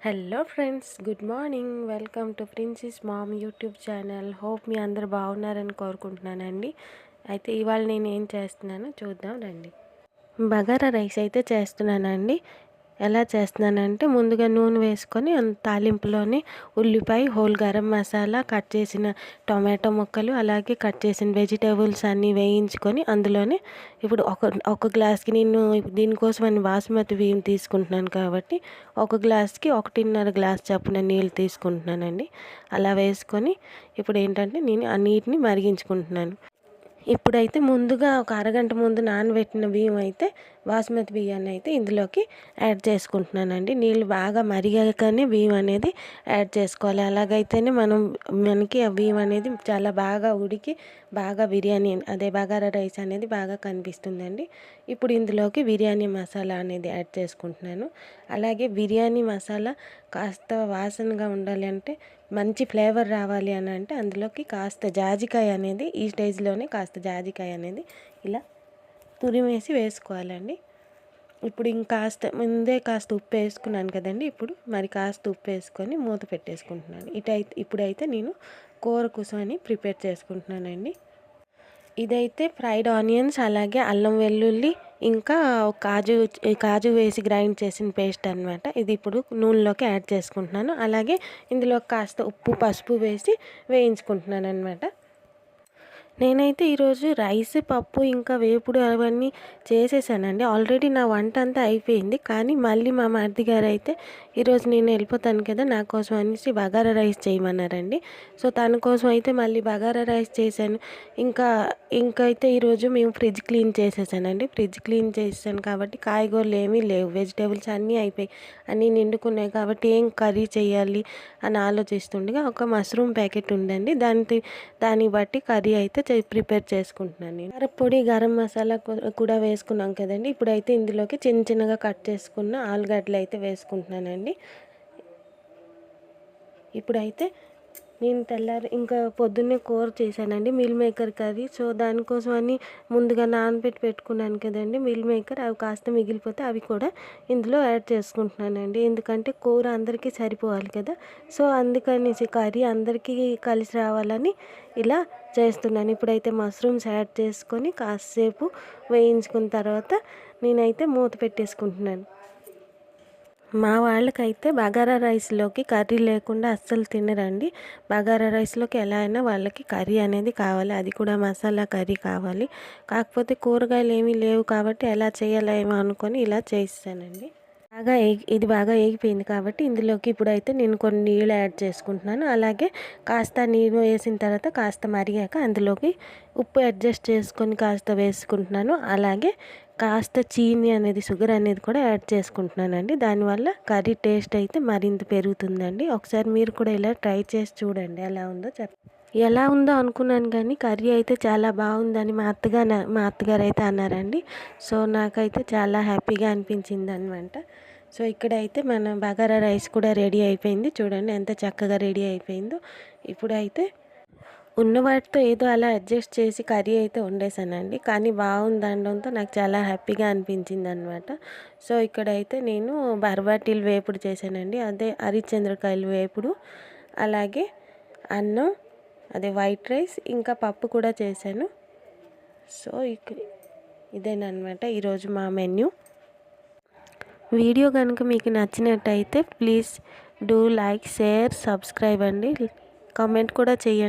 Hello friends good morning welcome to Princess Mom YouTube channel hope మీ అందరు బాగున్నారని కోరుకుంటున్నానండి. అయితే ఇవాళ నేను ఏం చేస్తున్నానో చూద్దాం రండి. బగారా రైస్ అయితే చేస్తున్నానండి. ఎలా చేస్తున్నానంటే ముందుగా నూనె వేసుకొని తాలింపులోని ఉల్లిపాయ హోల్ గరం మసాలా కట్ చేసిన టొమాటో ముక్కలు అలాగే కట్ చేసిన వెజిటేబుల్స్ అన్నీ వేయించుకొని అందులోనే ఇప్పుడు ఒక ఒక గ్లాస్కి నేను దీనికోసం అని బాస్మతి బియ్యం తీసుకుంటున్నాను కాబట్టి ఒక గ్లాస్కి ఒకటిన్నర గ్లాస్ చప్పున నీళ్ళు తీసుకుంటున్నానండి. అలా వేసుకొని ఇప్పుడు ఏంటంటే నేను ఆ నీటిని మరిగించుకుంటున్నాను. ఇప్పుడైతే ముందుగా ఒక అరగంట ముందు నానబెట్టిన బియ్యం అయితే బాస్మతి బియ్యాన్ని అయితే ఇందులోకి యాడ్ చేసుకుంటున్నానండి. నీళ్ళు బాగా మరిగాకనే బియ్యం అనేది యాడ్ చేసుకోవాలి. అలాగైతేనే మనం మనకి ఆ బియ్యం అనేది చాలా బాగా ఉడికి బాగా బిర్యానీ అదే బగారా రైస్ అనేది బాగా కనిపిస్తుందండి. ఇప్పుడు ఇందులోకి బిర్యానీ మసాలా అనేది యాడ్ చేసుకుంటున్నాను. అలాగే బిర్యానీ మసాలా కాస్త వాసనగా ఉండాలి అంటే మంచి ఫ్లేవర్ రావాలి అని అంటే అందులోకి కాస్త జాజికాయ అనేది ఈ స్టేజ్లోనే కాస్త జాజికాయ అనేది ఇలా తురిమేసి వేసుకోవాలండి. ఇప్పుడు ఇంకాస్త ముందే కాస్త ఉప్పు వేసుకున్నాను కదండి. ఇప్పుడు మరి కాస్త ఉప్పు వేసుకొని మూత పెట్టేసుకుంటున్నాను. ఇటైతే ఇప్పుడైతే నేను కూర కుసని ప్రిపేర్ చేసుకుంటున్నానండి. ఇదైతే ఫ్రైడ్ ఆనియన్స్ అలాగే అల్లం వెల్లుల్లి ఇంకా కాజు కాజు వేసి గ్రైండ్ చేసిన పేస్ట్ అనమాట ఇది ఇప్పుడు నూనెలోకి యాడ్ చేసుకుంటున్నాను. అలాగే ఇందులో కాస్త ఉప్పు పసుపు వేసి వేయించుకుంటున్నాను అనమాట నేనైతే ఈరోజు రైస్ పప్పు ఇంకా వేపుడు అవన్నీ చేసేసానండి. ఆల్రెడీ నా వంట అంతా అయిపోయింది. కానీ మళ్ళీ మా మరిది గారు అయితే ఈరోజు నేను వెళ్ళిపోతాను కదా నా కోసం అనేసి బగారా రైస్ చేయమన్నారండి. సో తన కోసం అయితే మళ్ళీ బగారా రైస్ చేశాను. ఇంకా ఇంకైతే ఈరోజు మేము ఫ్రిడ్జ్ క్లీన్ చేసేసానండి. ఫ్రిడ్జ్ క్లీన్ చేసాను కాబట్టి కాయగూరలు ఏమీ లేవు. వెజిటేబుల్స్ అన్నీ అయిపోయి అన్నీ నిండుకున్నాయి కాబట్టి ఏం కర్రీ చేయాలి అని ఆలోచిస్తుండగా ఒక మష్రూమ్ ప్యాకెట్ ఉందండి. దాని దాన్ని బట్టి కర్రీ అయితే ప్రిపేర్ చేసుకుంటున్నాను నేను. కారపొడి గరం మసాలా కూడా వేసుకున్నాం కదండి. ఇప్పుడైతే ఇందులోకి చిన్న చిన్నగా కట్ చేసుకున్న ఆలుగడ్డలు అయితే వేసుకుంటున్నానండి. ఇప్పుడైతే నేను తెల్లారి ఇంకా పొద్దున్నే కూర చేశానండి మిల్ మేకర్ కర్రీ సో దానికోసం అని ముందుగా నానబెట్టి పెట్టుకున్నాను కదండి మిల్ మేకర్. అవి కాస్త మిగిలిపోతే అవి కూడా ఇందులో యాడ్ చేసుకుంటున్నానండి. ఎందుకంటే కూర అందరికీ సరిపోవాలి కదా. సో అందుకనేసి కర్రీ అందరికీ కలిసి రావాలని ఇలా చేస్తున్నాను. ఇప్పుడైతే మష్రూమ్స్ యాడ్ చేసుకొని కాసేపు వేయించుకున్న తర్వాత నేనైతే మూత పెట్టేసుకుంటున్నాను. మా వాళ్ళకైతే బగారా రైస్లోకి కర్రీ లేకుండా అస్సలు తినరండి. బగారా రైస్లోకి ఎలా అయినా వాళ్ళకి కర్రీ అనేది కావాలి. అది కూడా మసాలా కర్రీ కావాలి. కాకపోతే కూరగాయలు ఏమీ లేవు కాబట్టి ఎలా చేయాలేమో అనుకొని ఇలా చేస్తానండి. బాగా ఇది బాగా ఏగిపోయింది కాబట్టి ఇందులోకి ఇప్పుడైతే నేను కొన్ని నీళ్ళు యాడ్ చేసుకుంటున్నాను. అలాగే కాస్త నీళ్ళు వేసిన తర్వాత కాస్త మరిగాక అందులోకి ఉప్పు అడ్జస్ట్ చేసుకొని కాస్త వేసుకుంటున్నాను. అలాగే కాస్త చీని అనేది షుగర్ అనేది కూడా యాడ్ చేసుకుంటున్నానండి. దానివల్ల కర్రీ టేస్ట్ అయితే మరింత పెరుగుతుందండి. ఒకసారి మీరు కూడా ఇలా ట్రై చేసి చూడండి ఎలా ఉందో చెప్. ఎలా ఉందో అనుకున్నాను కానీ కర్రీ అయితే చాలా బాగుందని మా అత్తగా మా అత్తగారు అయితే అన్నారండి. సో నాకైతే చాలా హ్యాపీగా అనిపించింది అనమాట సో ఇక్కడైతే మన బగారా రైస్ కూడా రెడీ అయిపోయింది. చూడండి ఎంత చక్కగా రెడీ అయిపోయిందో. ఇప్పుడైతే ఉన్న వాటితో ఏదో అలా అడ్జస్ట్ చేసి కర్రీ అయితే వండేసానండి. కానీ బాగుంది అనడంతో నాకు చాలా హ్యాపీగా అనిపించింది అనమాట సో ఇక్కడైతే నేను బర్బాటీలు వేపుడు చేశానండి. అదే హరిచంద్రకాయలు వేపుడు అలాగే అన్నం అదే వైట్ రైస్ ఇంకా పప్పు కూడా చేశాను. సో ఇక్కడ ఇదేనమాట ఈరోజు మా మెన్యూ. వీడియో కనుక మీకు నచ్చినట్టయితే please do like share subscribe అండి. కామెంట్ కూడా చేయండి.